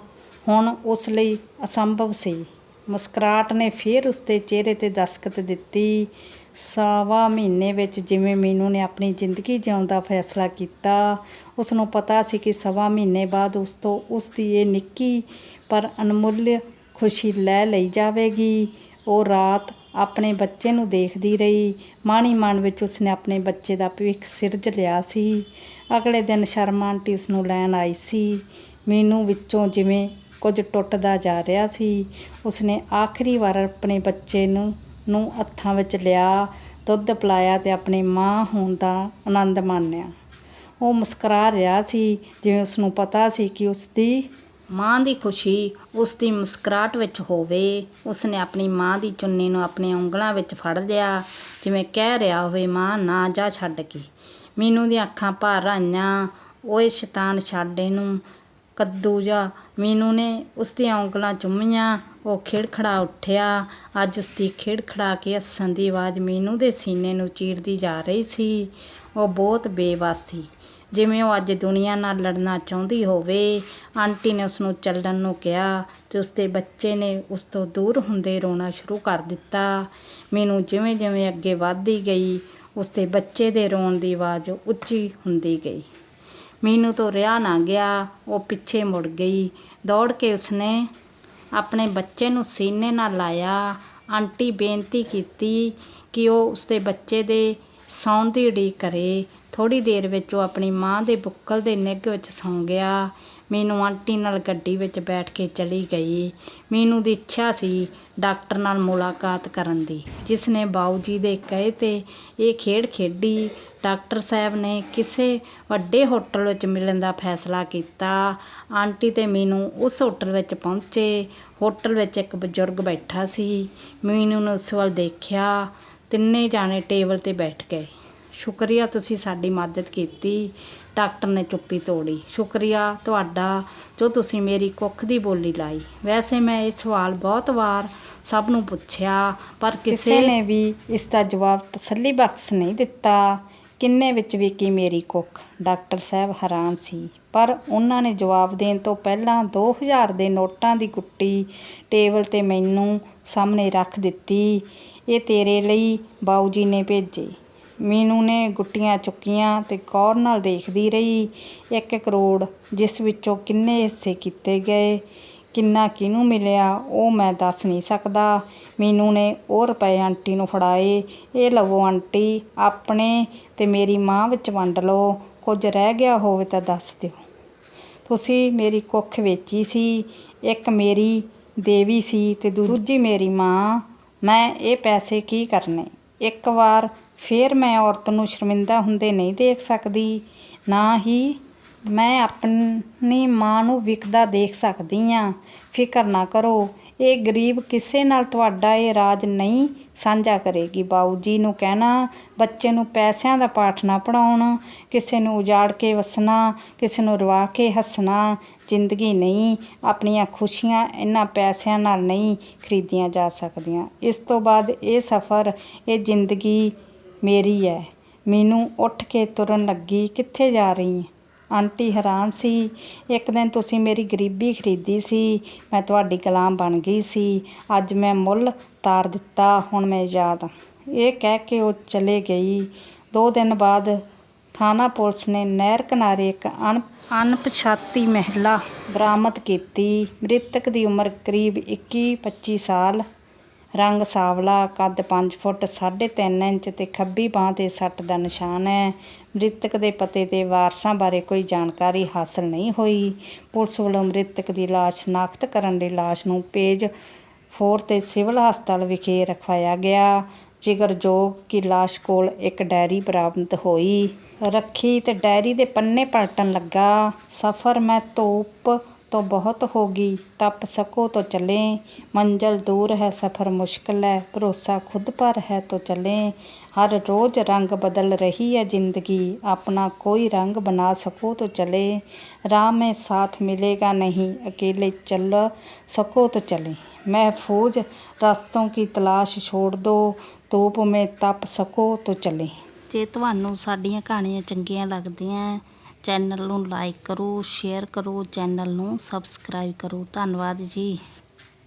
ਹੁਣ ਉਸ ਲਈ ਅਸੰਭਵ ਸੀ। ਮੁਸਕਰਾਟ ਨੇ ਫਿਰ ਉਸਦੇ ਚਿਹਰੇ ਤੇ ਦਸਤਕ ਦਿੱਤੀ। ਸਵਾ ਮਹੀਨੇ ਵਿੱਚ ਜਿਵੇਂ ਮੀਨੂ ਨੇ ਆਪਣੀ ਜ਼ਿੰਦਗੀ ਜਿਉਣ ਦਾ ਫੈਸਲਾ ਕੀਤਾ ਉਸ ਨੂੰ ਪਤਾ ਸੀ ਕਿ ਸਵਾ ਮਹੀਨੇ ਬਾਅਦ ਉਸ ਤੋਂ ਉਸ ਦੀ ਇਹ ਨਿੱਕੀ ਪਰ ਅਨਮੁੱਲ ਖੁਸ਼ੀ ਲੈ ਲਈ ਜਾਵੇਗੀ। ਉਹ ਰਾਤ ਆਪਣੇ ਬੱਚੇ ਨੂੰ ਦੇਖਦੀ ਰਹੀ। ਮਾਣੀ ਮਨ ਵਿੱਚ ਉਸਨੇ ਆਪਣੇ ਬੱਚੇ ਦਾ ਭਵਿੱਖ ਸਿਰਜ ਲਿਆ ਸੀ। ਅਗਲੇ ਦਿਨ ਸ਼ਰਮਾ ਆਂਟੀ ਉਸ ਨੂੰ ਲੈਣ ਆਈ ਸੀ। ਮੀਨੂ ਵਿੱਚੋਂ ਜਿਵੇਂ ਕੁਝ ਟੁੱਟਦਾ ਜਾ ਰਿਹਾ ਸੀ, ਉਸਨੇ ਆਖਰੀ ਵਾਰ ਆਪਣੇ ਬੱਚੇ ਨੂੰ ਨੂੰ ਹੱਥਾਂ ਵਿੱਚ ਲਿਆ, ਦੁੱਧ ਪਿਲਾਇਆ ਤੇ ਆਪਣੀ ਮਾਂ ਹੋਣ ਦਾ ਆਨੰਦ ਮਾਣਿਆ। ਉਹ ਮੁਸਕਰਾ ਰਿਹਾ ਸੀ, ਜਿਵੇਂ ਉਸ ਨੂੰ ਪਤਾ ਸੀ ਕਿ ਉਸ ਦੀ ਮਾਂ ਦੀ ਖੁਸ਼ੀ ਉਸ ਦੀ ਮੁਸਕਰਾਹਟ ਵਿੱਚ ਹੋਵੇ। ਉਸਨੇ ਆਪਣੀ ਮਾਂ ਦੀ ਚੁੰਨੀ ਨੂੰ ਆਪਣੀਆਂ ਉਂਗਲਾਂ ਵਿੱਚ ਫੜ ਲਿਆ। ਜਿਵੇਂ ਕਹਿ ਰਿਹਾ ਹੋਵੇ, ਮਾਂ, ਨਾ ਜਾ ਛੱਡ ਕੇ। ਮੀਨੂ ਦੀਆਂ ਅੱਖਾਂ ਭਰ ਆਈਆਂ ਓਏ ਸ਼ੈਤਾਨ, ਛੱਡ ਇਹਨੂੰ। ਕੱਦੂ ਜਾ। ਮੀਨੂ ਨੇ ਉਸ ਦੀਆਂ ਉਂਗਲਾਂ ਚੁੰਮੀਆਂ। ਉਹ ਖਿੜਖੜਾ ਉੱਠਿਆ। ਅੱਜ ਉਸ ਦੀ ਖਿੜਖੜਾ ਕੇ ਹੱਸਣ ਦੀ ਆਵਾਜ਼ ਮੀਨੂ ਦੇ ਸੀਨੇ ਨੂੰ ਚੀਰਦੀ ਜਾ ਰਹੀ ਸੀ। ਉਹ ਬਹੁਤ ਬੇਵੱਸ ਸੀ। ਜਿਵੇਂ ਉਹ ਅੱਜ ਦੁਨੀਆ ਨਾਲ ਲੜਨਾ ਚਾਹੁੰਦੀ ਹੋਵੇ, ਆਂਟੀ ਨੇ ਉਸ ਨੂੰ ਚੱਲਣ ਨੂੰ ਕਿਹਾ ਤੇ ਉਸ ਦੇ ਬੱਚੇ ਨੇ ਉਸ ਤੋਂ ਦੂਰ ਹੁੰਦੇ ਰੋਣਾ ਸ਼ੁਰੂ ਕਰ ਦਿੱਤਾ। ਮੈਨੂੰ ਜਿਵੇਂ ਜਿਵੇਂ ਅੱਗੇ ਵੱਧਦੀ ਗਈ ਉਸ ਦੇ ਬੱਚੇ ਦੇ ਰੋਣ ਦੀ ਆਵਾਜ਼ ਉੱਚੀ ਹੁੰਦੀ ਗਈ। ਮੈਨੂੰ ਤੋਂ ਰਿਹਾ ਨਾ ਗਿਆ, ਉਹ ਪਿੱਛੇ ਮੁੜ ਗਈ। ਦੌੜ ਕੇ ਉਸਨੇ ਆਪਣੇ ਬੱਚੇ ਨੂੰ ਸੀਨੇ ਨਾਲ ਲਾਇਆ। ਆਂਟੀ ਬੇਨਤੀ ਕੀਤੀ ਕਿ ਉਹ ਉਸਦੇ ਬੱਚੇ ਦੇ ਸੌਣ ਦੀ ਉਡੀਕ ਕਰੇ। ਥੋੜੀ ਦੇਰ ਵਿੱਚ ਉਹ ਆਪਣੀ ਮਾਂ ਦੇ ਬੁੱਕਲ ਦੇ ਨਿੱਘ ਵਿੱਚ ਸੌਂ ਗਿਆ। ਮੀਨੂ ਆਂਟੀ ਨਾਲ ਗੱਡੀ ਵਿੱਚ ਬੈਠ ਕੇ ਚਲੀ ਗਈ। ਮੀਨੂ ਦੀ ਇੱਛਾ ਸੀ ਡਾਕਟਰ ਨਾਲ ਮੁਲਾਕਾਤ ਕਰਨ ਦੀ। ਜਿਸ ਨੇ ਬਾਊ ਜੀ ਦੇ ਕਹੇ ਤੇ ਇਹ ਖੇਡ ਖੇਡੀ। ਡਾਕਟਰ ਸਾਹਿਬ ਨੇ ਕਿਸੇ ਵੱਡੇ ਹੋਟਲ ਵਿੱਚ ਮਿਲਣ ਦਾ ਫੈਸਲਾ ਕੀਤਾ। ਆਂਟੀ ਤੇ ਮੀਨੂ ਉਸ ਹੋਟਲ ਵਿੱਚ ਪਹੁੰਚੇ। ਹੋਟਲ ਵਿੱਚ ਇੱਕ ਬਜ਼ੁਰਗ ਬੈਠਾ ਸੀ। ਮੀਨੂ ਨੇ ਉਸ ਵੱਲ ਦੇਖਿਆ। ਤਿੰਨੇ ਜਾਣੇ ਟੇਬਲ ਤੇ ਬੈਠ ਗਏ। ਸ਼ੁਕਰੀਆ ਤੁਸੀਂ ਸਾਡੀ ਮਦਦ ਕੀਤੀ, ਡਾਕਟਰ ਨੇ ਚੁੱਪੀ ਤੋੜੀ। ਸ਼ੁਕਰੀਆ ਤੁਹਾਡਾ, ਜੋ ਤੁਸੀਂ ਮੇਰੀ ਕੁੱਖ ਦੀ ਬੋਲੀ ਲਾਈ। ਵੈਸੇ ਮੈਂ ਇਹ ਸਵਾਲ ਬਹੁਤ ਵਾਰ ਸਭ ਨੂੰ ਪੁੱਛਿਆ, ਪਰ ਕਿਸੇ ਨੇ ਵੀ ਇਸ ਦਾ ਜਵਾਬ ਤਸੱਲੀ ਬਖਸ਼ ਨਹੀਂ ਦਿੱਤਾ। ਕਿੰਨੇ ਵਿੱਚ ਵਿਕੀ ਮੇਰੀ ਕੁੱਖ? ਡਾਕਟਰ ਸਾਹਿਬ ਹੈਰਾਨ ਸੀ, ਪਰ ਉਹਨਾਂ ਨੇ ਜਵਾਬ ਦੇਣ ਤੋਂ ਪਹਿਲਾਂ 2000 ਦੇ ਨੋਟਾਂ ਦੀ ਗੁੱਟੀ ਟੇਬਲ ਤੇ ਮੈਨੂੰ ਸਾਹਮਣੇ ਰੱਖ ਦਿੱਤੀ। ਇਹ ਤੇਰੇ ਲਈ ਬਾਊ ਜੀ ਨੇ ਭੇਜੇ। ਮੀਨੂ ਨੇ ਗੁੱਟੀਆਂ ਚੁੱਕੀਆਂ ਤੇ ਗੌਰ ਨਾਲ ਦੇਖਦੀ ਰਹੀ, ਇੱਕ ਕਰੋੜ ਜਿਸ ਵਿੱਚੋਂ ਕਿੰਨੇ ਹਿੱਸੇ ਕੀਤੇ ਗਏ, ਕਿੰਨਾ ਕਿਹਨੂੰ ਮਿਲਿਆ, ਉਹ ਮੈਂ ਦੱਸ ਨਹੀਂ ਸਕਦਾ। ਮੀਨੂ ਨੇ ਉਹ ਰੁਪਏ ਆਂਟੀ ਨੂੰ ਫੜਾਏ, ਇਹ ਲਵੋ ਆਂਟੀ, ਆਪਣੇ ਤੇ ਮੇਰੀ ਮਾਂ ਵਿੱਚ ਵੰਡ ਲਓ, ਕੁਝ ਰਹਿ ਗਿਆ ਹੋਵੇ ਤਾਂ ਦੱਸ ਦਿਓ। ਤੁਸੀਂ ਮੇਰੀ ਕੁੱਖ ਵੇਚੀ ਸੀ, ਇੱਕ ਮੇਰੀ ਦੇਵੀ ਸੀ ਤੇ ਦੂਜੀ ਮੇਰੀ ਮਾਂ, ਮੈਂ ਇਹ ਪੈਸੇ ਕੀ ਕਰਨੇ? ਇੱਕ ਵਾਰ ਫਿਰ ਮੈਂ ਔਰਤ ਨੂੰ ਸ਼ਰਮਿੰਦਾ ਹੁੰਦੇ ਨਹੀਂ ਦੇਖ ਸਕਦੀ, ਨਾ ਹੀ ਮੈਂ ਆਪਣੀ ਮਾਂ ਨੂੰ ਵਿਕਦਾ ਦੇਖ ਸਕਦੀ ਆ। ਫਿਕਰ ਨਾ ਕਰੋ, ਇਹ ਗਰੀਬ ਕਿਸੇ ਨਾਲ ਤੁਹਾਡਾ ਇਹ ਰਾਜ ਨਹੀਂ ਸਾਂਝਾ ਕਰੇਗੀ। ਬਾਊ ਜੀ ਨੂੰ ਕਹਿਣਾ, ਬੱਚੇ ਨੂੰ ਪੈਸਿਆਂ ਦਾ ਪਾਠ ਨਾ ਪੜਾਉਣ ਕਿਸੇ ਨੂੰ ਉਜਾੜ ਕੇ ਵਸਣਾ, ਕਿਸੇ ਨੂੰ ਰਵਾ ਕੇ ਹੱਸਣਾ, ਜ਼ਿੰਦਗੀ ਨਹੀਂ, ਆਪਣੀਆਂ ਖੁਸ਼ੀਆਂ ਇਹਨਾਂ ਪੈਸਿਆਂ ਨਾਲ ਨਹੀਂ ਖਰੀਦੀਆਂ ਜਾ ਸਕਦੀਆਂ। ਇਸ ਤੋਂ ਬਾਅਦ ਇਹ ਸਫ਼ਰ, ਇਹ ਜ਼ਿੰਦਗੀ ਮੇਰੀ ਹੈ ਮੈਨੂੰ ਉੱਠ ਕੇ ਤੁਰਨ ਲੱਗੀ, ਕਿੱਥੇ ਜਾ ਰਹੀ ਹੈ ਆਂਟੀ ਹੈਰਾਨ ਸੀ। ਇੱਕ ਦਿਨ ਤੁਸੀਂ ਮੇਰੀ ਗਰੀਬੀ ਖਰੀਦੀ ਸੀ, ਮੈਂ ਤੁਹਾਡੀ ਗੁਲਾਮ ਬਣ ਗਈ ਸੀ। ਅੱਜ ਮੈਂ ਮੁੱਲ ਤਾਰ ਦਿੱਤਾ, ਹੁਣ ਮੈਂ ਆਜ਼ਾਦ ਹਾਂ ਇਹ ਕਹਿ ਕੇ ਉਹ ਚਲੇ ਗਈ। ਦੋ ਦਿਨ ਬਾਅਦ ਥਾਣਾ ਪੁਲਿਸ ਨੇ ਨਹਿਰ ਕਿਨਾਰੇ ਇੱਕ ਅਣ, ਅਣਪਛਾਤੀ ਮਹਿਲਾ ਬਰਾਮਦ ਕੀਤੀ। ਮ੍ਰਿਤਕ ਦੀ ਉਮਰ ਕਰੀਬ 21-25 ਸਾਲ। ਰੰਗ ਸਾਵਲਾ, ਕੱਦ 5 ਫੁੱਟ 3.5 ਇੰਚ ਤੇ ਖੱਬੀ ਬਾਹ ਤੇ ਸੱਟ ਦਾ ਨਿਸ਼ਾਨ ਹੈ। ਮ੍ਰਿਤਕ ਦੇ ਪਤੇ ਤੇ ਵਾਰਸਾਂ ਬਾਰੇ ਕੋਈ ਜਾਣਕਾਰੀ ਹਾਸਲ ਨਹੀਂ ਹੋਈ। ਪੁਲਿਸ ਵੱਲੋਂ ਮ੍ਰਿਤਕ ਦੀ ਲਾਸ਼ ਸ਼ਨਾਖਤ ਕਰਨ ਲਈ ਲਾਸ਼ ਨੂੰ ਪੇਜ 4 ਤੇ ਸਿਵਲ ਹਸਪਤਾਲ ਵਿਖੇ ਰਖਵਾਇਆ ਗਿਆ। ਜਿਗਰਯੋਗ ਕਿ ਲਾਸ਼ ਕੋਲ ਇੱਕ ਡਾਇਰੀ ਬਰਾਮਦ ਹੋਈ। ਰੱਖੀ ਤੇ ਡਾਇਰੀ ਦੇ ਪੰਨੇ ਪਲਟਣ ਲੱਗਾ। ਸਫ਼ਰ ਮੈਂ ਧੂਪ ਤੋਂ ਬਹੁਤ ਹੋਗੀ ਤਪ ਸਕੋ तो चले मंजिल दूर है सफ़र मुश्किल है भरोसा खुद पर है तो चले हर रोज़ रंग बदल रही है ज़िंदगी अपना कोई रंग बना सको तो चले राह में साथ मिलेगा नहीं अकेले चल सको तो चले महफूज रास्तों की तलाश छोड़ दो धूप में तप सको तो चले ਜੇ ਤੁਹਾਨੂੰ ਸਾਡੀਆਂ ਕਹਾਣੀਆਂ ਚੰਗੀਆਂ ਲੱਗਦੀਆਂ ਚੈਨਲ ਨੂੰ ਲਾਈਕ ਕਰੋ ਸ਼ੇਅਰ ਕਰੋ ਚੈਨਲ ਨੂੰ ਸਬਸਕ੍ਰਾਈਬ ਕਰੋ। ਧੰਨਵਾਦ ਜੀ।